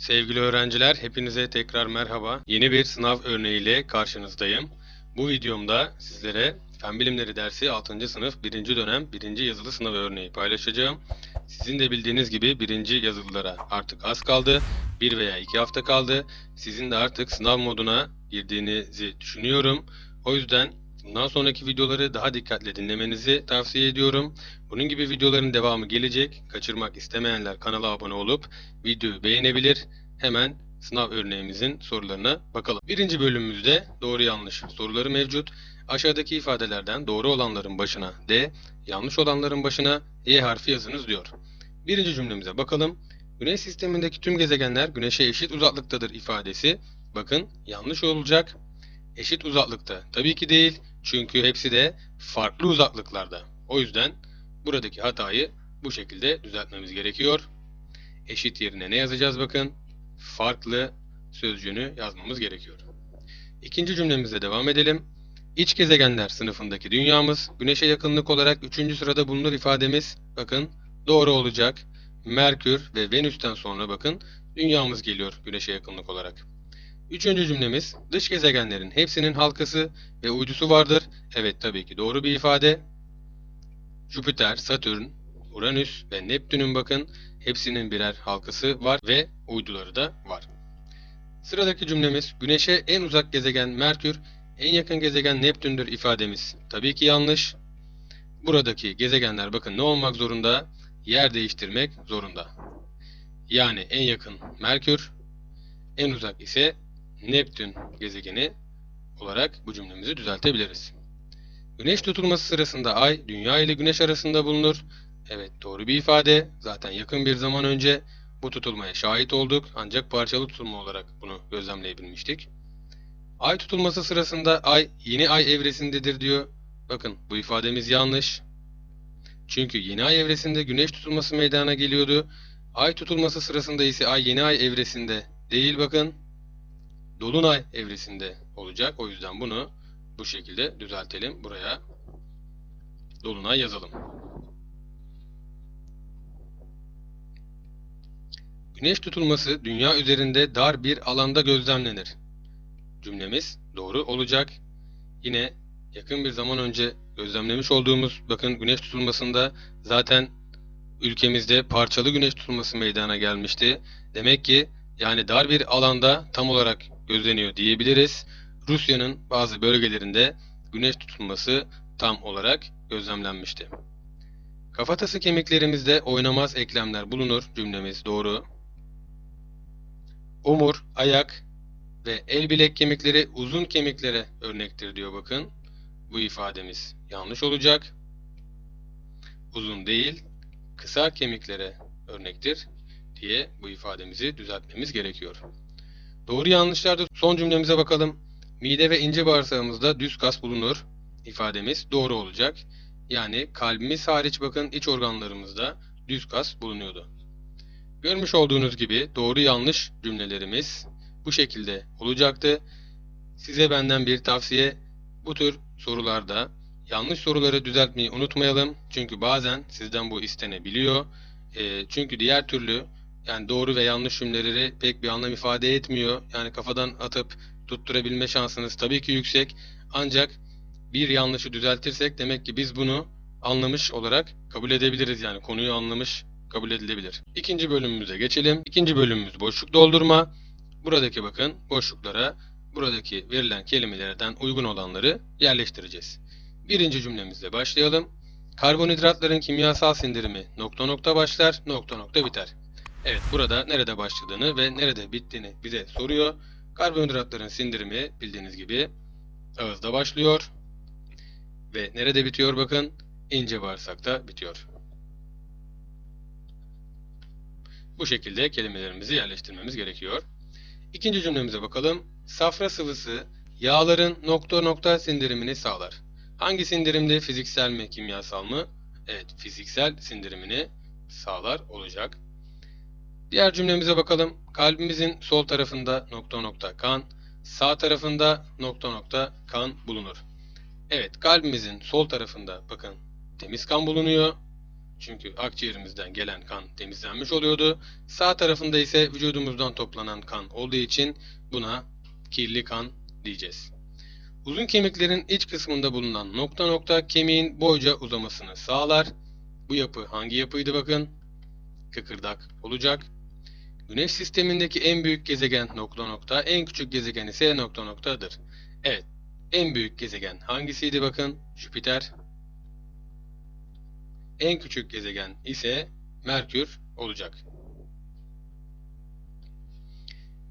Sevgili öğrenciler, hepinize tekrar merhaba. Yeni bir sınav örneğiyle karşınızdayım. Bu videomda sizlere Fen Bilimleri dersi 6. sınıf 1. dönem 1. yazılı sınav örneği paylaşacağım. Sizin de bildiğiniz gibi 1. yazılılara artık az kaldı. 1 veya 2 hafta kaldı. Sizin de artık sınav moduna girdiğinizi düşünüyorum. O yüzden bundan sonraki videoları daha dikkatli dinlemenizi tavsiye ediyorum. Bunun gibi videoların devamı gelecek. Kaçırmak istemeyenler kanala abone olup videoyu beğenebilir. Hemen sınav örneğimizin sorularına bakalım. Birinci bölümümüzde doğru yanlış soruları mevcut. Aşağıdaki ifadelerden doğru olanların başına D, yanlış olanların başına Y harfi yazınız diyor. Birinci cümlemize bakalım. Güneş sistemindeki tüm gezegenler Güneş'e eşit uzaklıktadır ifadesi. Bakın yanlış olacak. Eşit uzaklıkta. Tabii ki değil. Çünkü hepsi de farklı uzaklıklarda. O yüzden buradaki hatayı bu şekilde düzeltmemiz gerekiyor. Eşit yerine ne yazacağız bakın? Farklı sözcüğünü yazmamız gerekiyor. İkinci cümlemizle devam edelim. İç gezegenler sınıfındaki dünyamız Güneş'e yakınlık olarak 3. sırada bulunur ifademiz bakın doğru olacak. Merkür ve Venüs'ten sonra bakın dünyamız geliyor Güneş'e yakınlık olarak. Üçüncü cümlemiz dış gezegenlerin hepsinin halkası ve uydusu vardır. Evet tabii ki doğru bir ifade. Jüpiter, Satürn, Uranüs ve Neptün'ün bakın hepsinin birer halkası var ve uyduları da var. Sıradaki cümlemiz Güneş'e en uzak gezegen Merkür, en yakın gezegen Neptün'dür ifademiz. Tabii ki yanlış. Buradaki gezegenler bakın ne olmak zorunda? Yer değiştirmek zorunda. Yani en yakın Merkür, en uzak ise Neptün gezegeni olarak bu cümlemizi düzeltebiliriz. Güneş tutulması sırasında Ay, Dünya ile Güneş arasında bulunur. Evet doğru bir ifade. Zaten yakın bir zaman önce bu tutulmaya şahit olduk ancak parçalı tutulma olarak bunu gözlemleyebilmiştik. Ay tutulması sırasında Ay yeni Ay evresindedir diyor. Bakın bu ifademiz yanlış. Çünkü yeni Ay evresinde Güneş tutulması meydana geliyordu. Ay tutulması sırasında ise Ay yeni Ay evresinde değil bakın. Dolunay evresinde olacak. O yüzden bunu bu şekilde düzeltelim. Buraya Dolunay yazalım. Güneş tutulması dünya üzerinde dar bir alanda gözlemlenir. Cümlemiz doğru olacak. Yine yakın bir zaman önce gözlemlemiş olduğumuz bakın güneş tutulmasında zaten ülkemizde parçalı güneş tutulması meydana gelmişti. Demek ki yani dar bir alanda tam olarak gözleniyor diyebiliriz. Rusya'nın bazı bölgelerinde güneş tutulması tam olarak gözlemlenmişti. Kafatası kemiklerimizde oynamaz eklemler bulunur cümlemiz doğru. Omur, ayak ve el bilek kemikleri uzun kemiklere örnektir diyor bakın. Bu ifademiz yanlış olacak. Uzun değil, kısa kemiklere örnektir diye bu ifademizi düzeltmemiz gerekiyor. Doğru yanlışlarda son cümlemize bakalım. Mide ve ince bağırsağımızda düz kas bulunur. ifademiz doğru olacak. Yani kalbimiz hariç bakın iç organlarımızda düz kas bulunuyordu. Görmüş olduğunuz gibi doğru yanlış cümlelerimiz bu şekilde olacaktı. Size benden bir tavsiye bu tür sorularda yanlış soruları düzeltmeyi unutmayalım. Çünkü bazen sizden bu istenebiliyor. E, çünkü diğer türlü yani doğru ve yanlış cümleleri pek bir anlam ifade etmiyor. Yani kafadan atıp tutturabilme şansınız tabii ki yüksek. Ancak bir yanlışı düzeltirsek demek ki biz bunu anlamış olarak kabul edebiliriz. Yani konuyu anlamış kabul edilebilir. İkinci bölümümüze geçelim. İkinci bölümümüz boşluk doldurma. Buradaki bakın boşluklara buradaki verilen kelimelerden uygun olanları yerleştireceğiz. Birinci cümlemizle başlayalım. Karbonhidratların kimyasal sindirimi nokta nokta başlar, nokta nokta biter. Evet burada nerede başladığını ve nerede bittiğini bize soruyor. Karbonhidratların sindirimi bildiğiniz gibi ağızda başlıyor. Ve nerede bitiyor bakın ince bağırsakta bitiyor. Bu şekilde kelimelerimizi yerleştirmemiz gerekiyor. İkinci cümlemize bakalım. Safra sıvısı yağların nokta nokta sindirimini sağlar. Hangi sindirimde fiziksel mi kimyasal mı? Evet fiziksel sindirimini sağlar olacak. Diğer cümlemize bakalım. Kalbimizin sol tarafında nokta nokta kan, sağ tarafında nokta nokta kan bulunur. Evet kalbimizin sol tarafında bakın temiz kan bulunuyor. Çünkü akciğerimizden gelen kan temizlenmiş oluyordu. Sağ tarafında ise vücudumuzdan toplanan kan olduğu için buna kirli kan diyeceğiz. Uzun kemiklerin iç kısmında bulunan nokta nokta kemiğin boyca uzamasını sağlar. Bu yapı hangi yapıydı bakın? Kıkırdak olacak. Güneş sistemindeki en büyük gezegen nokta nokta, en küçük gezegen ise nokta noktadır. Evet, en büyük gezegen hangisiydi bakın? Jüpiter. En küçük gezegen ise Merkür olacak.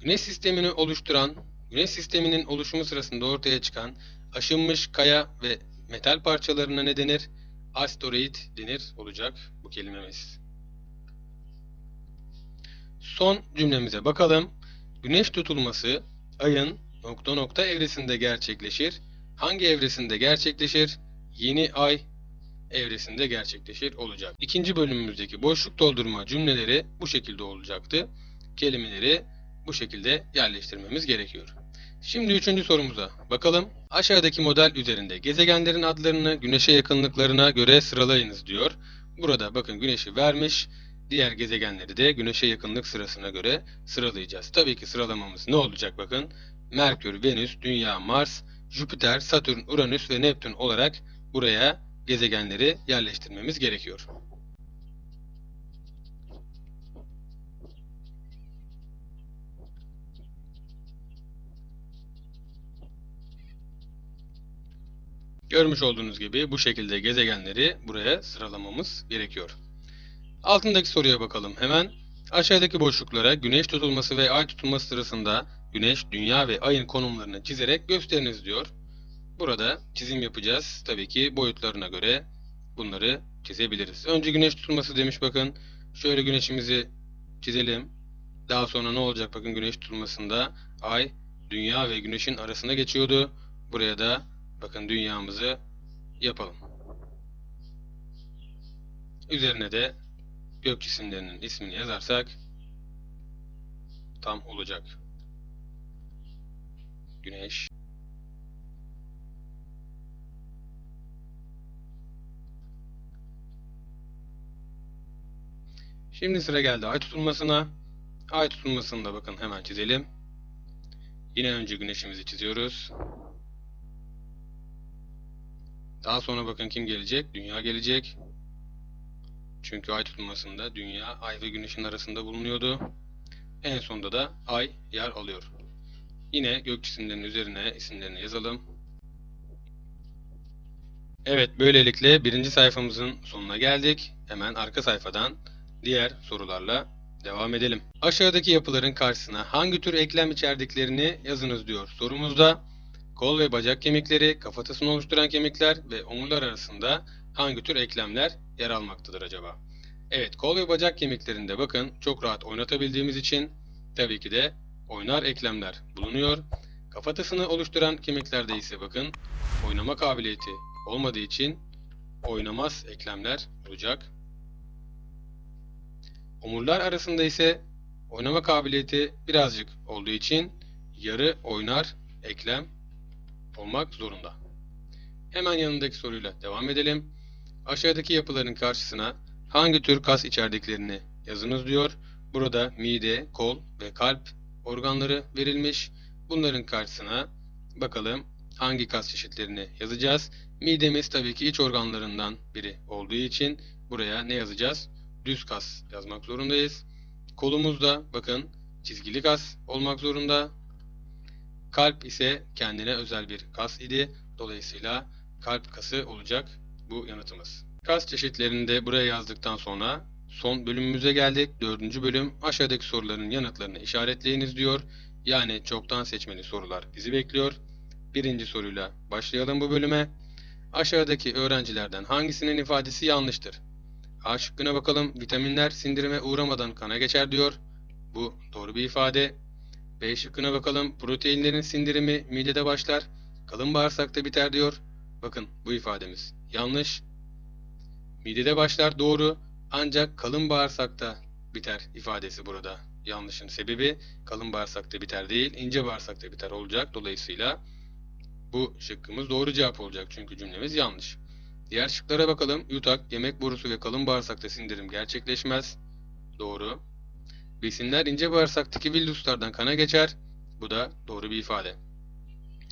Güneş sistemini oluşturan, Güneş sisteminin oluşumu sırasında ortaya çıkan aşınmış kaya ve metal parçalarına ne denir? Asteroid denir olacak bu kelimemiz. Son cümlemize bakalım. Güneş tutulması ayın nokta nokta evresinde gerçekleşir. Hangi evresinde gerçekleşir? Yeni ay evresinde gerçekleşir olacak. İkinci bölümümüzdeki boşluk doldurma cümleleri bu şekilde olacaktı. Kelimeleri bu şekilde yerleştirmemiz gerekiyor. Şimdi üçüncü sorumuza bakalım. Aşağıdaki model üzerinde gezegenlerin adlarını güneşe yakınlıklarına göre sıralayınız diyor. Burada bakın güneşi vermiş. Diğer gezegenleri de güneşe yakınlık sırasına göre sıralayacağız. Tabii ki sıralamamız ne olacak bakın. Merkür, Venüs, Dünya, Mars, Jüpiter, Satürn, Uranüs ve Neptün olarak buraya gezegenleri yerleştirmemiz gerekiyor. Görmüş olduğunuz gibi bu şekilde gezegenleri buraya sıralamamız gerekiyor. Altındaki soruya bakalım hemen. Aşağıdaki boşluklara güneş tutulması ve ay tutulması sırasında güneş, dünya ve ayın konumlarını çizerek gösteriniz diyor. Burada çizim yapacağız. Tabii ki boyutlarına göre bunları çizebiliriz. Önce güneş tutulması demiş bakın. Şöyle güneşimizi çizelim. Daha sonra ne olacak bakın güneş tutulmasında ay dünya ve güneşin arasına geçiyordu. Buraya da bakın dünyamızı yapalım. Üzerine de gök cisimlerinin ismini yazarsak tam olacak. Güneş Şimdi sıra geldi ay tutulmasına. Ay tutulmasını da bakın hemen çizelim. Yine önce güneşimizi çiziyoruz. Daha sonra bakın kim gelecek? Dünya gelecek. Çünkü ay tutulmasında dünya ay ve güneşin arasında bulunuyordu. En sonunda da ay yer alıyor. Yine gök cisimlerinin üzerine isimlerini yazalım. Evet böylelikle birinci sayfamızın sonuna geldik. Hemen arka sayfadan diğer sorularla devam edelim. Aşağıdaki yapıların karşısına hangi tür eklem içerdiklerini yazınız diyor sorumuzda. Kol ve bacak kemikleri, kafatasını oluşturan kemikler ve omurlar arasında hangi tür eklemler yer almaktadır acaba? Evet, kol ve bacak kemiklerinde bakın çok rahat oynatabildiğimiz için tabii ki de oynar eklemler bulunuyor. Kafatasını oluşturan kemiklerde ise bakın oynama kabiliyeti olmadığı için oynamaz eklemler olacak. Omurlar arasında ise oynama kabiliyeti birazcık olduğu için yarı oynar eklem olmak zorunda. Hemen yanındaki soruyla devam edelim. Aşağıdaki yapıların karşısına hangi tür kas içerdiklerini yazınız diyor. Burada mide, kol ve kalp organları verilmiş. Bunların karşısına bakalım hangi kas çeşitlerini yazacağız. Midemiz tabii ki iç organlarından biri olduğu için buraya ne yazacağız? Düz kas yazmak zorundayız. Kolumuzda bakın çizgili kas olmak zorunda. Kalp ise kendine özel bir kas idi. Dolayısıyla kalp kası olacak bu yanıtımız. Kas çeşitlerini de buraya yazdıktan sonra son bölümümüze geldik. Dördüncü bölüm aşağıdaki soruların yanıtlarını işaretleyiniz diyor. Yani çoktan seçmeli sorular bizi bekliyor. Birinci soruyla başlayalım bu bölüme. Aşağıdaki öğrencilerden hangisinin ifadesi yanlıştır? A şıkkına bakalım. Vitaminler sindirime uğramadan kana geçer diyor. Bu doğru bir ifade. B şıkkına bakalım. Proteinlerin sindirimi midede başlar. Kalın bağırsakta biter diyor. Bakın bu ifademiz yanlış. Midede başlar doğru. Ancak kalın bağırsakta biter ifadesi burada. Yanlışın sebebi kalın bağırsakta biter değil, ince bağırsakta biter olacak. Dolayısıyla bu şıkkımız doğru cevap olacak çünkü cümlemiz yanlış. Diğer şıklara bakalım. Yutak, yemek borusu ve kalın bağırsakta sindirim gerçekleşmez. Doğru. Besinler ince bağırsaktaki villuslardan kana geçer. Bu da doğru bir ifade.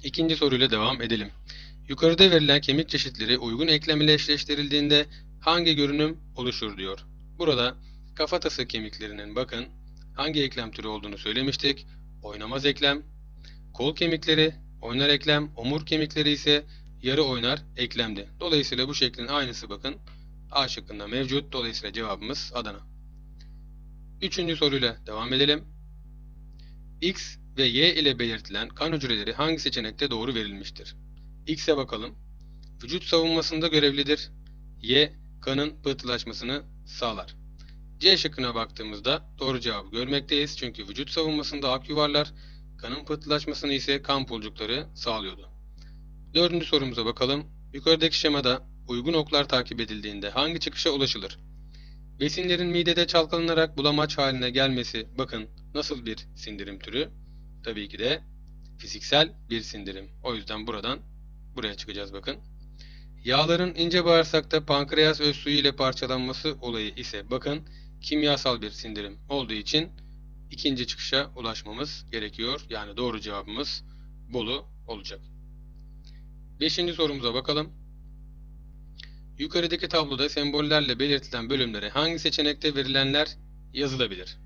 İkinci soruyla devam edelim. Yukarıda verilen kemik çeşitleri uygun eklem ile eşleştirildiğinde hangi görünüm oluşur diyor. Burada kafatası kemiklerinin bakın hangi eklem türü olduğunu söylemiştik. Oynamaz eklem, kol kemikleri, oynar eklem, omur kemikleri ise yarı oynar eklemdi. Dolayısıyla bu şeklin aynısı bakın A şıkkında mevcut. Dolayısıyla cevabımız Adana. Üçüncü soruyla devam edelim. X ve Y ile belirtilen kan hücreleri hangi seçenekte doğru verilmiştir? X'e bakalım. Vücut savunmasında görevlidir. Y kanın pıhtılaşmasını sağlar. C şıkkına baktığımızda doğru cevabı görmekteyiz. Çünkü vücut savunmasında ak yuvarlar, kanın pıhtılaşmasını ise kan pulcukları sağlıyordu. Dördüncü sorumuza bakalım. Yukarıdaki şemada uygun oklar takip edildiğinde hangi çıkışa ulaşılır? Besinlerin midede çalkalanarak bulamaç haline gelmesi bakın nasıl bir sindirim türü? Tabii ki de fiziksel bir sindirim. O yüzden buradan buraya çıkacağız bakın. Yağların ince bağırsakta pankreas öz suyu ile parçalanması olayı ise bakın kimyasal bir sindirim olduğu için ikinci çıkışa ulaşmamız gerekiyor. Yani doğru cevabımız Bolu olacak. Beşinci sorumuza bakalım. Yukarıdaki tabloda sembollerle belirtilen bölümlere hangi seçenekte verilenler yazılabilir?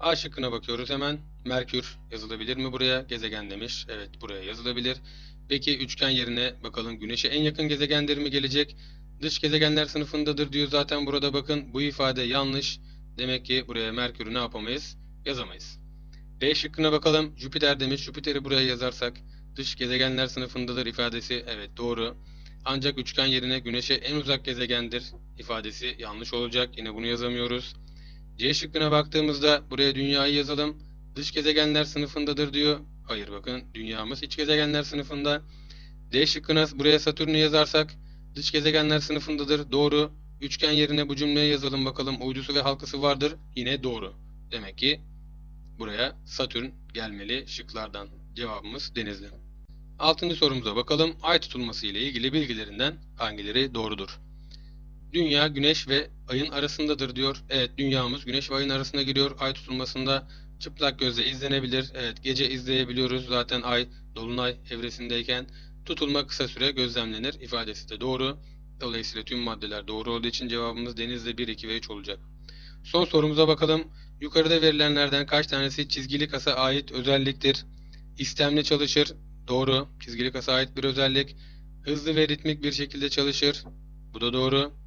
A şıkkına bakıyoruz hemen. Merkür yazılabilir mi buraya? Gezegen demiş. Evet buraya yazılabilir. Peki üçgen yerine bakalım güneşe en yakın gezegendir mi gelecek? Dış gezegenler sınıfındadır diyor zaten burada bakın. Bu ifade yanlış. Demek ki buraya Merkür'ü ne yapamayız? Yazamayız. B şıkkına bakalım. Jüpiter demiş. Jüpiter'i buraya yazarsak dış gezegenler sınıfındadır ifadesi evet doğru. Ancak üçgen yerine güneşe en uzak gezegendir ifadesi yanlış olacak. Yine bunu yazamıyoruz. C şıkkına baktığımızda buraya dünyayı yazalım. Dış gezegenler sınıfındadır diyor. Hayır bakın dünyamız iç gezegenler sınıfında. D şıkkına buraya Satürn'ü yazarsak dış gezegenler sınıfındadır. Doğru. Üçgen yerine bu cümleyi yazalım bakalım. Uydusu ve halkası vardır. Yine doğru. Demek ki buraya Satürn gelmeli şıklardan. Cevabımız Denizli. Altıncı sorumuza bakalım. Ay tutulması ile ilgili bilgilerinden hangileri doğrudur? Dünya, Güneş ve Ay'ın arasındadır diyor. Evet, dünyamız Güneş ve Ay'ın arasına giriyor. Ay tutulmasında çıplak gözle izlenebilir. Evet, gece izleyebiliyoruz. Zaten Ay dolunay evresindeyken tutulma kısa süre gözlemlenir ifadesi de doğru. Dolayısıyla tüm maddeler doğru olduğu için cevabımız Denizli 1, 2 ve 3 olacak. Son sorumuza bakalım. Yukarıda verilenlerden kaç tanesi çizgili kasa ait özelliktir? İstemli çalışır. Doğru. Çizgili kasa ait bir özellik. Hızlı ve ritmik bir şekilde çalışır. Bu da doğru.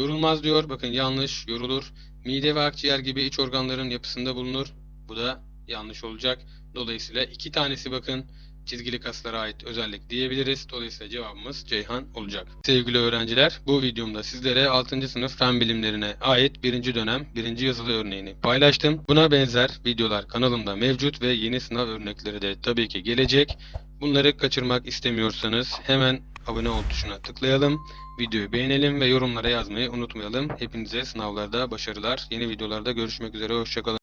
Yorulmaz diyor. Bakın yanlış. Yorulur. Mide ve akciğer gibi iç organların yapısında bulunur. Bu da yanlış olacak. Dolayısıyla iki tanesi bakın çizgili kaslara ait özellik diyebiliriz. Dolayısıyla cevabımız Ceyhan olacak. Sevgili öğrenciler, bu videomda sizlere 6. sınıf fen bilimlerine ait 1. dönem 1. yazılı örneğini paylaştım. Buna benzer videolar kanalımda mevcut ve yeni sınav örnekleri de tabii ki gelecek. Bunları kaçırmak istemiyorsanız hemen abone ol tuşuna tıklayalım. Videoyu beğenelim ve yorumlara yazmayı unutmayalım. Hepinize sınavlarda başarılar. Yeni videolarda görüşmek üzere. Hoşçakalın.